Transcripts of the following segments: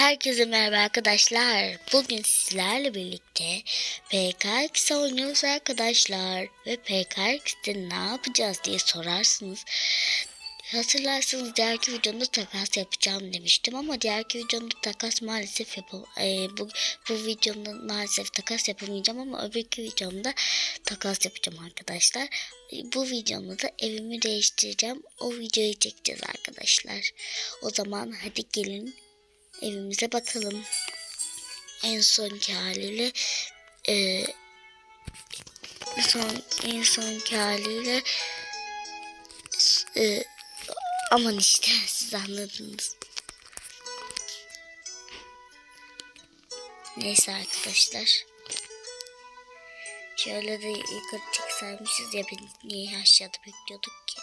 Herkese merhaba arkadaşlar. Bugün sizlerle birlikte PKX oynuyoruz arkadaşlar. Ve PKX'te ne yapacağız diye sorarsınız. Hatırlarsanız diğerki videomda takas yapacağım demiştim ama diğerki videomda takas maalesef yapam e, bu, bu videomda maalesef takas yapamayacağım ama öbürki videomda takas yapacağım arkadaşlar. Bu videomda da evimi değiştireceğim. O videoyu çekeceğiz arkadaşlar. O zaman hadi gelin evimize bakalım. En sonki haliyle e, son en sonki haliyle e, aman işte siz anladınız. Neyse arkadaşlar. Şöyle de yukarı çıksaymışız ya biz niye aşağıda bekliyorduk ki.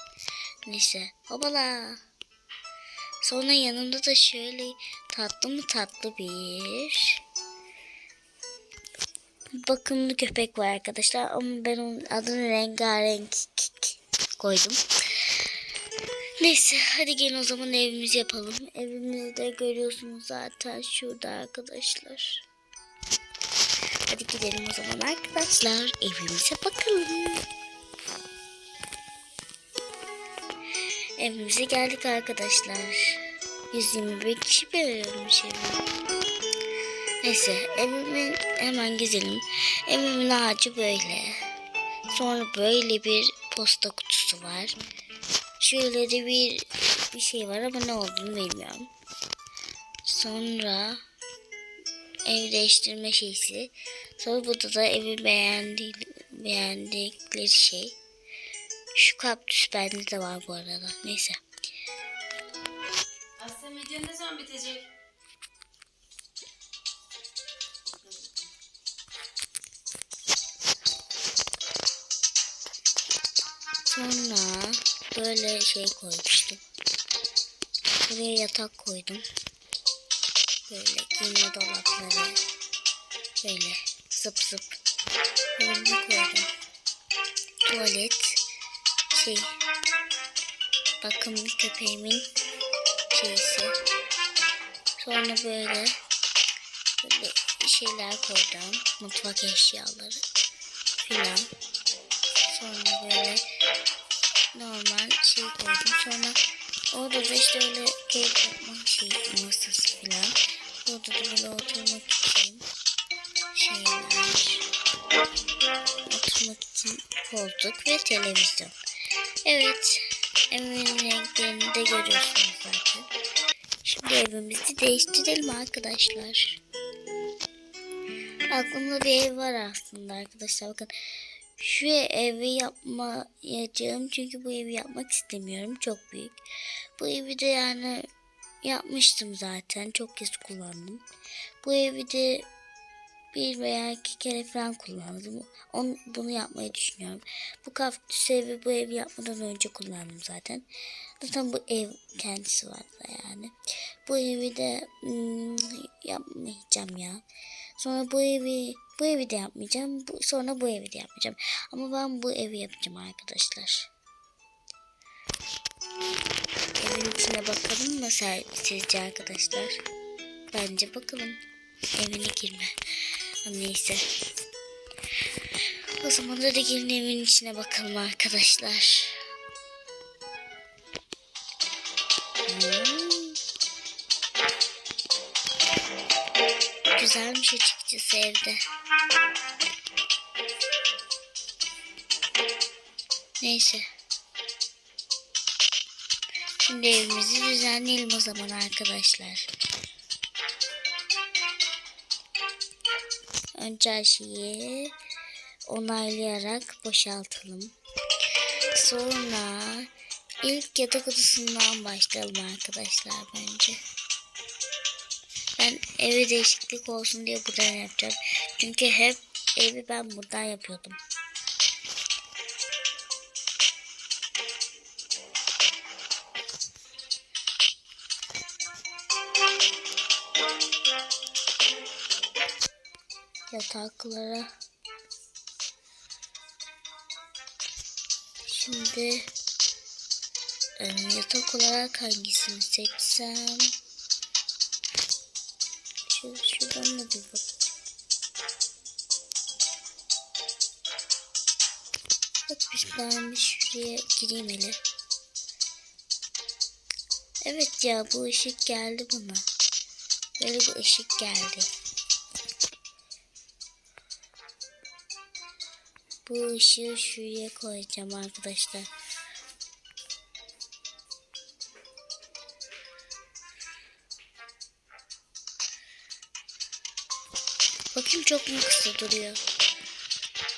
Neyse. Hopala. Sonra yanında da şöyle tatlı mı tatlı bir bakımlı köpek var arkadaşlar. Ama ben onun adını rengarenk koydum. Neyse hadi gelin o zaman evimizi yapalım. Evimizi de görüyorsunuz zaten şurada arkadaşlar. Hadi gidelim o zaman arkadaşlar. Evimize bakalım. Evimize geldik arkadaşlar. 121 kişi veriyormuş evime. Neyse evimi hemen gezelim. Evimin ağacı böyle. Sonra böyle bir posta kutusu var. Şöyle de bir bir şey var ama ne olduğunu bilmiyorum. Sonra ev değiştirme şeysi. Sonra burada da evi beğendi, beğendikleri şey. Şu kaktüs bende de var bu arada. Neyse. Video ne zaman bitecek? Sonra böyle şey koymuştum. Buraya yatak koydum. Böyle giyinme dolapları. Böyle zıp zıp. Bunu koydum. Tuvalet. Şey. Bakımlı köpeğimin şeysi. Sonra böyle böyle şeyler koydum. Mutfak eşyaları filan. Sonra böyle normal şey koydum. Sonra orada da işte öyle keyif yapma şey masası filan. Orada da böyle oturmak için şeyler. Oturmak için koltuk ve televizyon. Evet. Evimin renklerini de görüyorsunuz evimizi değiştirelim arkadaşlar. Aklımda bir ev var aslında arkadaşlar. Bakın şu evi yapmayacağım çünkü bu evi yapmak istemiyorum. Çok büyük. Bu evi de yani yapmıştım zaten. Çok kez kullandım. Bu evi de bir veya iki kere falan kullandım. Onu, bunu yapmayı düşünüyorum. Bu kaktüs evi bu evi yapmadan önce kullandım zaten. Zaten bu ev kendisi var da yani. Bu evi de hmm, yapmayacağım ya. Sonra bu evi bu evi de yapmayacağım. Bu, sonra bu evi de yapmayacağım. Ama ben bu evi yapacağım arkadaşlar. Evin içine bakalım sen- sizce arkadaşlar? Bence bakalım. Evine girme. Neyse. O zaman da gelin evin içine bakalım arkadaşlar. Hmm. Güzelmiş açıkçası evde. Neyse. Şimdi evimizi düzenleyelim o zaman arkadaşlar. Önce her şeyi onaylayarak boşaltalım. Sonra ilk yatak odasından başlayalım arkadaşlar bence. Ben evi değişiklik olsun diye buradan yapacağım. Çünkü hep evi ben buradan yapıyordum. Yataklara Şimdi yatak olarak hangisini seçsem? Şu, şuradan da bir bak. Bak biz ben bir şuraya gireyim hele. Evet ya bu ışık geldi bana. Böyle bir ışık geldi. Bu ışığı şuraya koyacağım arkadaşlar. Bakayım çok mu kısa duruyor?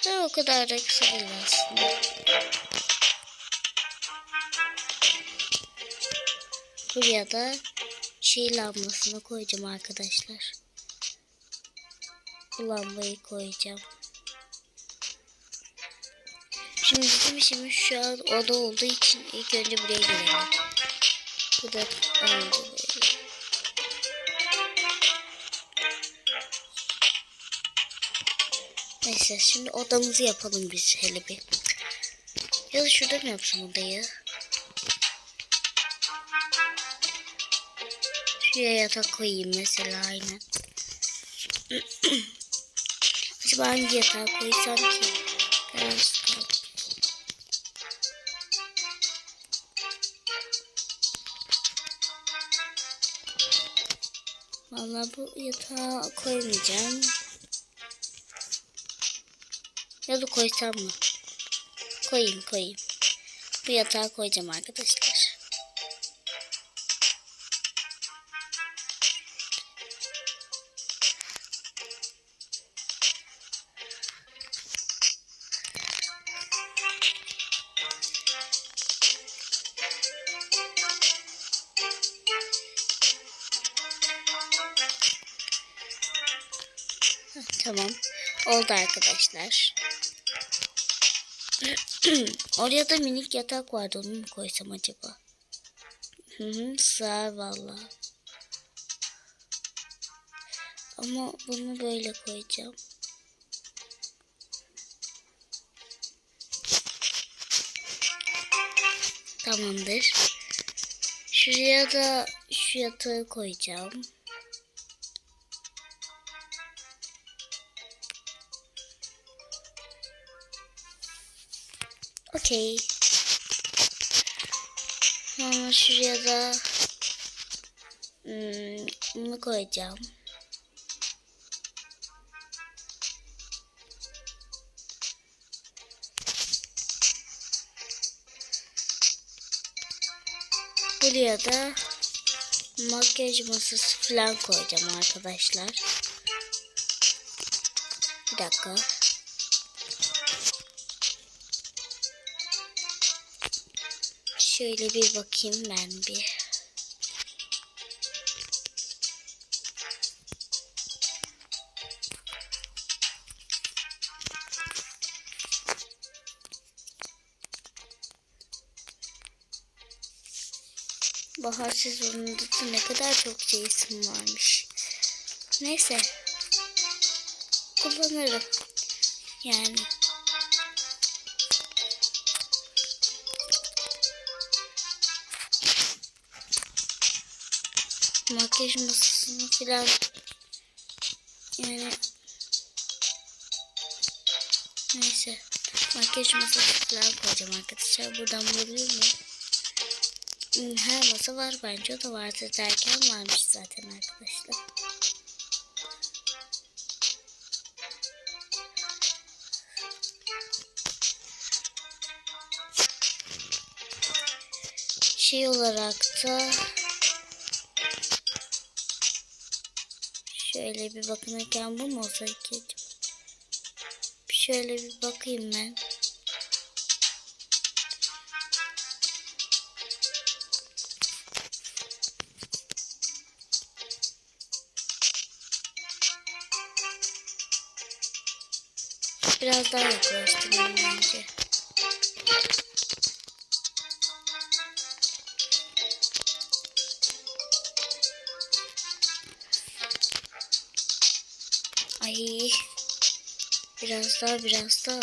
Ha, o kadar da kısa değil aslında. Buraya da şey lambasını koyacağım arkadaşlar. Bu lambayı koyacağım. Bizim işimiz şu an oda olduğu için ilk önce buraya girelim. Bu da önce böyle. Neyse şimdi odamızı yapalım biz hele bir. Ya da şurada mı yapsam odayı? Şuraya yatak koyayım mesela aynen. Acaba hangi yatağı koysam ki? Biraz Vallahi bu yatağı koymayacağım. Ya da koysam mı? Koyayım koyayım. Bu yatağı koyacağım arkadaşlar. Arkadaşlar. Oraya da minik yatak vardı. Onu mu koysam acaba? Hı hı, sığar valla. Ama bunu böyle koyacağım. Tamamdır. Şuraya da şu yatağı koyacağım. Okey. Sonra şuraya da hmm, bunu koyacağım. Buraya da makyaj masası falan koyacağım arkadaşlar. Bir dakika. Şöyle bir bakayım ben bir. Bahar sezonunda da ne kadar çok şey varmış. Neyse. Kullanırım. Yani. Makyaj masasını filan yani neyse makyaj masası filan koyacağım arkadaşlar buradan bulabilir miyim? Hmm, Her masa var bence o da vardı derken varmış zaten arkadaşlar. Şey olarak da Şöyle bir bakınırken bu mu olsa ki acaba? Şöyle bir bakayım ben. Biraz daha yaklaştırayım bence. Ay. Biraz daha biraz daha.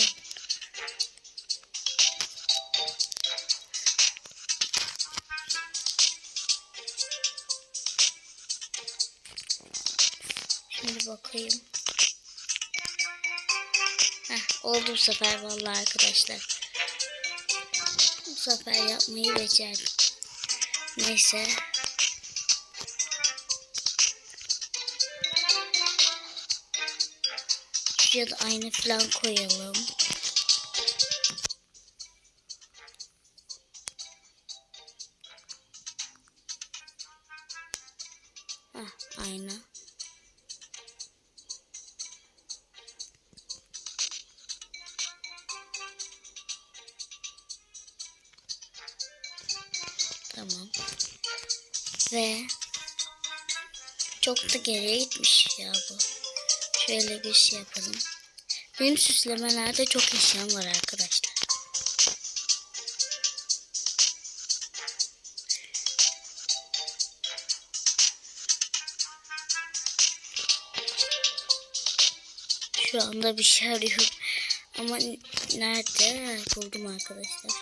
Şimdi bakayım. Heh, oldu bu sefer vallahi arkadaşlar. Bu sefer yapmayı becerdim. Neyse. Şuraya da ayna falan koyalım. Hah, ayna. Tamam. Ve çok da geriye gitmiş ya bu. Şöyle bir şey yapalım. Benim süslemelerde çok eşyam var arkadaşlar. Şu anda bir şey arıyorum. Ama nerede? Buldum arkadaşlar.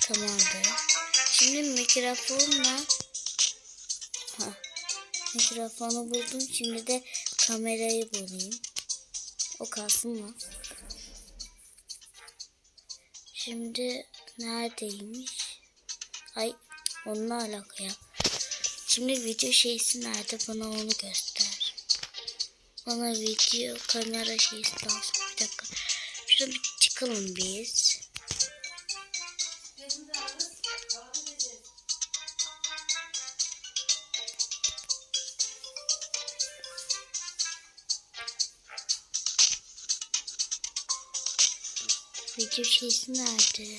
Tamamdır. Şimdi mikrofonla ha, mikrofonu buldum. Şimdi de kamerayı bulayım. O kalsın mı? Şimdi neredeymiş? Ay onunla alaka ya. Şimdi video şeysi nerede? Bana onu göster. Bana video kamera şeysi lazım. Bir dakika. Şurada bir çıkalım biz. Video şeysi nerede?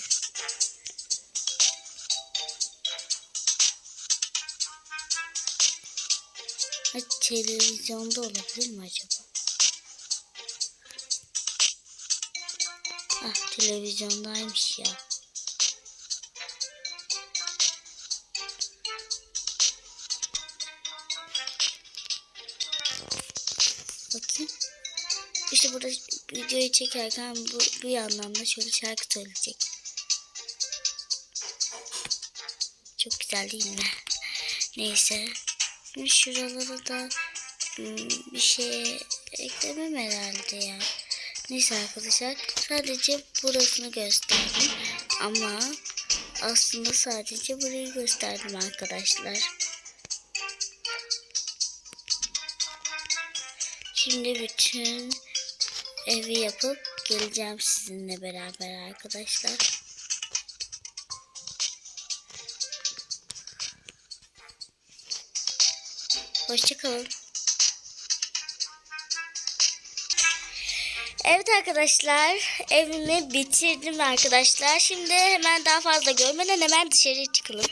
Ha, televizyonda olabilir mi acaba? Ah televizyondaymış ya. İşte burada videoyu çekerken bu, bu yandan da şöyle şarkı söyleyecek. Çok güzel değil mi? Neyse. Şimdi şuralara da hmm, bir şey eklemem herhalde ya. Neyse arkadaşlar. Sadece burasını gösterdim. Ama aslında sadece burayı gösterdim arkadaşlar. Şimdi bütün evi yapıp geleceğim sizinle beraber arkadaşlar. Hoşçakalın. Evet arkadaşlar evimi bitirdim arkadaşlar. Şimdi hemen daha fazla görmeden hemen dışarı çıkalım.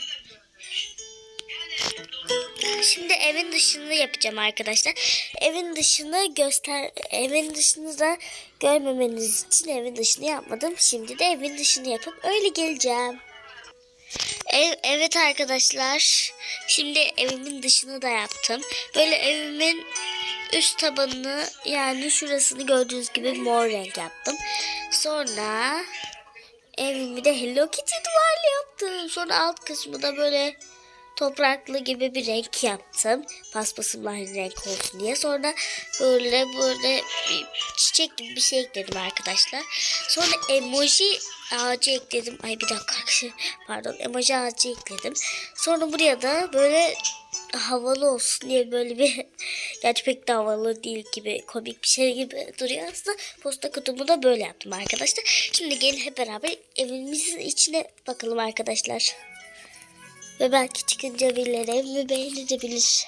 Şimdi evin dışını yapacağım arkadaşlar. Evin dışını göster evin dışını da görmemeniz için evin dışını yapmadım. Şimdi de evin dışını yapıp öyle geleceğim. Ev, evet arkadaşlar. Şimdi evimin dışını da yaptım. Böyle evimin üst tabanını yani şurasını gördüğünüz gibi mor renk yaptım. Sonra evimi de Hello Kitty duvarlı yaptım. Sonra alt kısmı da böyle topraklı gibi bir renk yaptım. Paspasımla aynı renk olsun diye. Sonra böyle böyle bir çiçek gibi bir şey ekledim arkadaşlar. Sonra emoji ağacı ekledim. Ay bir dakika. Pardon emoji ağacı ekledim. Sonra buraya da böyle havalı olsun diye böyle bir gerçi pek de havalı değil gibi komik bir şey gibi duruyor aslında posta kutumu da böyle yaptım arkadaşlar. Şimdi gelin hep beraber evimizin içine bakalım arkadaşlar. Ve belki çıkınca birileri evimi beğenebilir.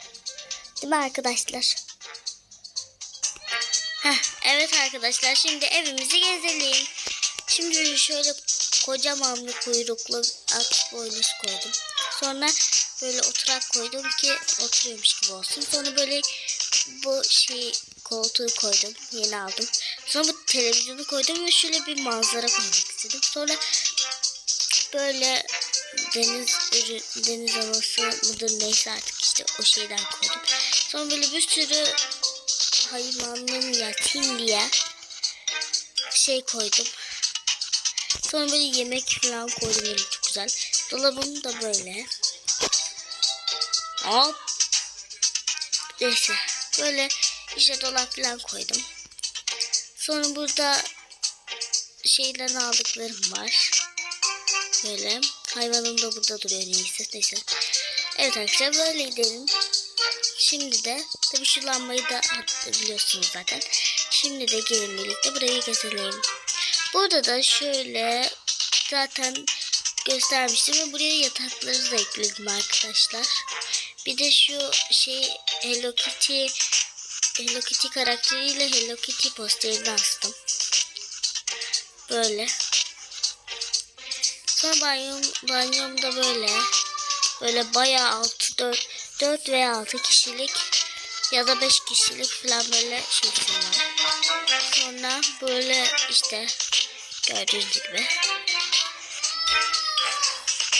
Değil mi arkadaşlar? Heh, evet arkadaşlar şimdi evimizi gezelim. Şimdi şöyle kocaman bir kuyruklu at boynuz koydum. Sonra böyle oturak koydum ki oturuyormuş gibi olsun. Sonra böyle bu şey koltuğu koydum. Yeni aldım. Sonra bu televizyonu koydum ve şöyle bir manzara koymak istedim. Sonra böyle deniz ürün, deniz anası mıdır neyse artık işte o şeyden koydum. Sonra böyle bir sürü hayvanın yatayım diye şey koydum. Sonra böyle yemek falan koydum. Böyle çok güzel. Dolabım da böyle. Hop. Neyse. Böyle işte dolap falan koydum. Sonra burada şeyden aldıklarım var. Böyle. Hayvanım da burada duruyor neyse. Neyse. Evet arkadaşlar böyle gidelim. Şimdi de tabii şu lambayı da biliyorsunuz zaten. Şimdi de gelin birlikte burayı gezelim. Burada da şöyle zaten göstermiştim ve buraya yatakları da ekledim arkadaşlar. Bir de şu şey Hello Kitty Hello Kitty karakteriyle Hello Kitty posterini astım. Böyle. Sonra banyom, banyomda böyle. Böyle bayağı 6 4 4 veya 6 kişilik ya da 5 kişilik falan böyle şeysim var. Sonra böyle işte gördüğünüz gibi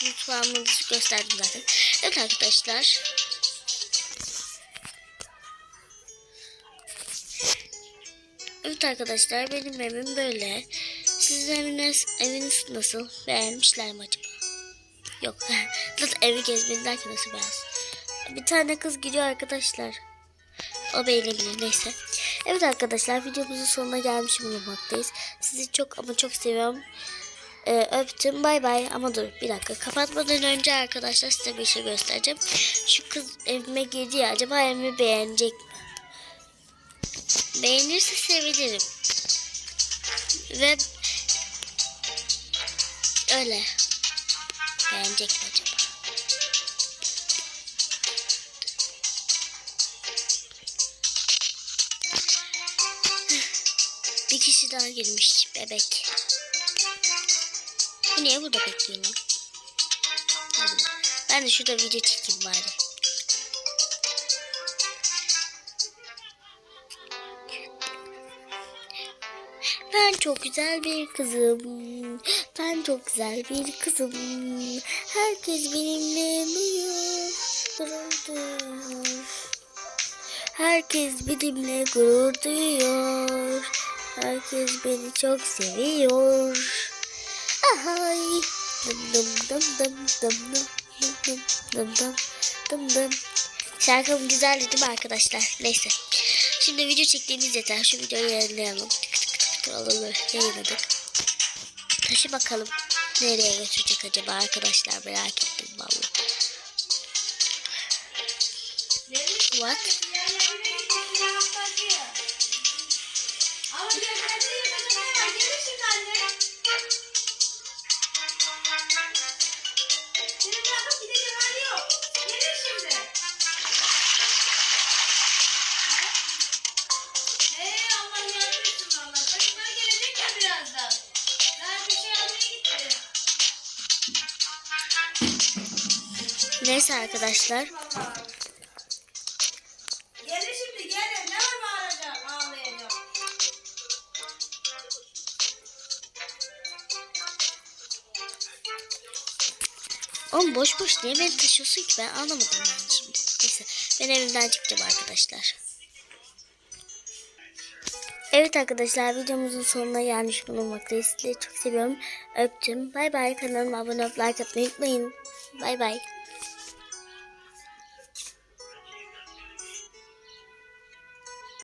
mutfağımı gösterdim zaten. Evet arkadaşlar. Evet arkadaşlar benim evim böyle. Sizin eviniz, eviniz nasıl? Beğenmişler mi acaba? Yok. Zaten evi gezmeyi derken nasıl beğensin? Bir tane kız gidiyor arkadaşlar. O beğenebilir neyse. Evet arkadaşlar videomuzun sonuna gelmiş bulunmaktayız. Sizi çok ama çok seviyorum. Ee, öptüm bay bay ama dur bir dakika kapatmadan önce arkadaşlar size bir şey göstereceğim. Şu kız evime girdi ya acaba evimi beğenecek mi? Beğenirse sevinirim. Ve öyle. Beğenecek mi acaba? Bir kişi daha girmiş bebek. Bu niye burada bekliyor. Ben de şurada video çekeyim bari. Ben çok güzel bir kızım. Ben çok güzel bir kızım. Herkes benimle. Gurur duyuyor. Herkes benimle gurur duyuyor. Herkes beni çok seviyor. Ahay. Dım dım dım dım dım dım dım dım dım dım dım. Şarkım güzeldi değil mi arkadaşlar? Neyse. Şimdi video çektiğimiz yeter. Şu videoyu yayınlayalım. Alalım. Yayınladık. Taşı bakalım. Nereye götürecek acaba arkadaşlar merak ettim vallahi. What? Neyse arkadaşlar. Gelir şimdi gelir. Ne var bağıracak ağlayacak. Oğlum boş boş niye beni taşıyorsun ki ben anlamadım yani şimdi. Neyse ben evimden çıkacağım arkadaşlar. Evet arkadaşlar videomuzun sonuna gelmiş bulunmaktayız. Sizleri çok seviyorum. Öptüm. Bay bay. Kanalıma abone olup like atmayı unutmayın. Bay bay.